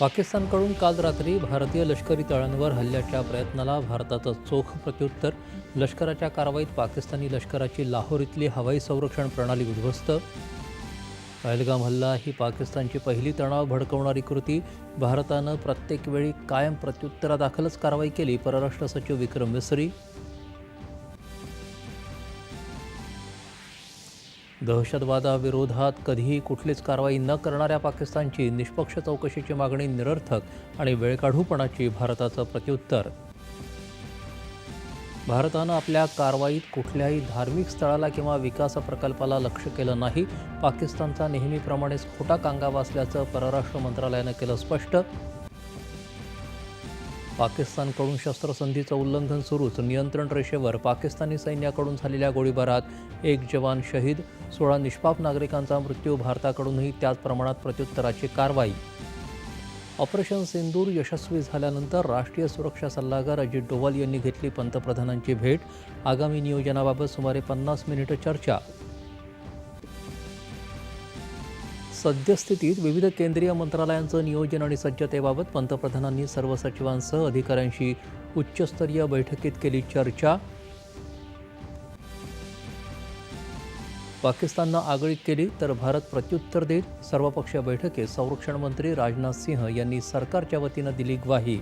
पाकिस्तानकडून काल रात्री भारतीय लष्करी तळांवर हल्ल्याच्या प्रयत्नाला भारताचं चोख प्रत्युत्तर. लष्कराच्या कारवाईत पाकिस्तानी लष्कराची लाहोर इथली हवाई संरक्षण प्रणाली उद्ध्वस्त. पहलगाम हल्ला ही पाकिस्तानची पहिली तणाव भडकवणारी कृती. भारतानं प्रत्येक वेळी कायम प्रत्युत्तरादाखलच कारवाई केली परराष्ट्र सचिव विक्रम मिसरी दहशतवादाविरोधात कधीही कुठलीच कारवाई न करणाऱ्या पाकिस्तानची निष्पक्ष चौकशीची मागणी निरर्थक आणि वेळकाढूपणाची भारताचं प्रत्युत्तर. भारतानं आपल्या कारवाईत कुठल्याही धार्मिक स्थळाला किंवा विकास प्रकल्पाला लक्ष केलं नाही. पाकिस्तानचा नेहमीप्रमाणेच खोटा कांगावा असल्याचं परराष्ट्र मंत्रालयानं केलं स्पष्ट. पाकिस्तानकडून शस्त्रसंधीचं उल्लंघन सुरूच. नियंत्रण रेषेवर पाकिस्तानी सैन्याकडून झालेल्या गोळीबारात एक जवान शहीद सोळा निष्पाप नागरिकांचा मृत्यू भारताकडूनही त्याच प्रमाणात प्रत्युत्तराची कारवाई. ऑपरेशन सिंदूर यशस्वी झाल्यानंतर राष्ट्रीय सुरक्षा सल्लागार अजित डोवाल यांनी घेतली पंतप्रधानांची भेट. आगामी नियोजनाबाबत सुमारे पन्नास मिनिटं चर्चा. सद्यस्थितीत विविध केंद्रीय मंत्रालयांचं नियोजन आणि सज्जतेबाबत पंतप्रधानांनी सर्व सचिवांसह अधिकाऱ्यांशी उच्चस्तरीय बैठकीत केली चर्चा. पाकिस्ताननं आगळीक केली तर भारत प्रत्युत्तर देईल. सर्वपक्षीय बैठकीत संरक्षण मंत्री राजनाथ सिंह यांनी सरकारच्या वतीनं दिली ग्वाही.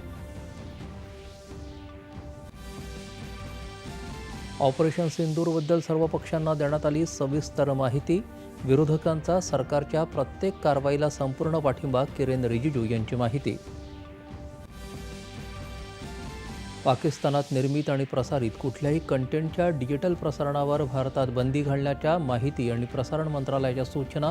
ऑपरेशन सिंदूरबद्दल सर्व पक्षांना देण्यात आली सविस्तर माहिती. विरोधकांचा सरकारच्या प्रत्येक कारवाईला संपूर्ण पाठिंबा किरेन रिजिजू यांची माहिती. पाकिस्तानात निर्मित आणि प्रसारित कुठल्याही कंटेंटच्या डिजिटल प्रसारणावर भारतात बंदी घालण्याच्या माहिती आणि प्रसारण मंत्रालयाच्या सूचना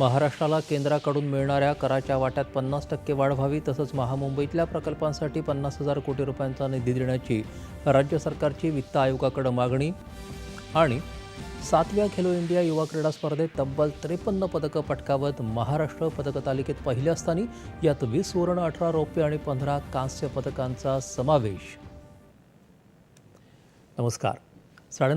महाराष्ट्राला केंद्राकडून मिळणाऱ्या कराच्या वाट्यात पन्नास टक्के वाढ व्हावी तसंच महामुंबईतल्या प्रकल्पांसाठी पन्नास हजार कोटी रुपयांचा निधी देण्याची राज्य सरकारची वित्त आयोगाकडे मागणी आणि सातव्या खेलो इंडिया युवा क्रीडा स्पर्धेत तब्बल त्रेपन्न पदकं पटकावत महाराष्ट्र पदक तालिकेत पहिल्या स्थानी यात वीस सुवर्ण अठरा रौप्य आणि पंधरा कांस्य पदकांचा समावेश. नमस्कार. साडे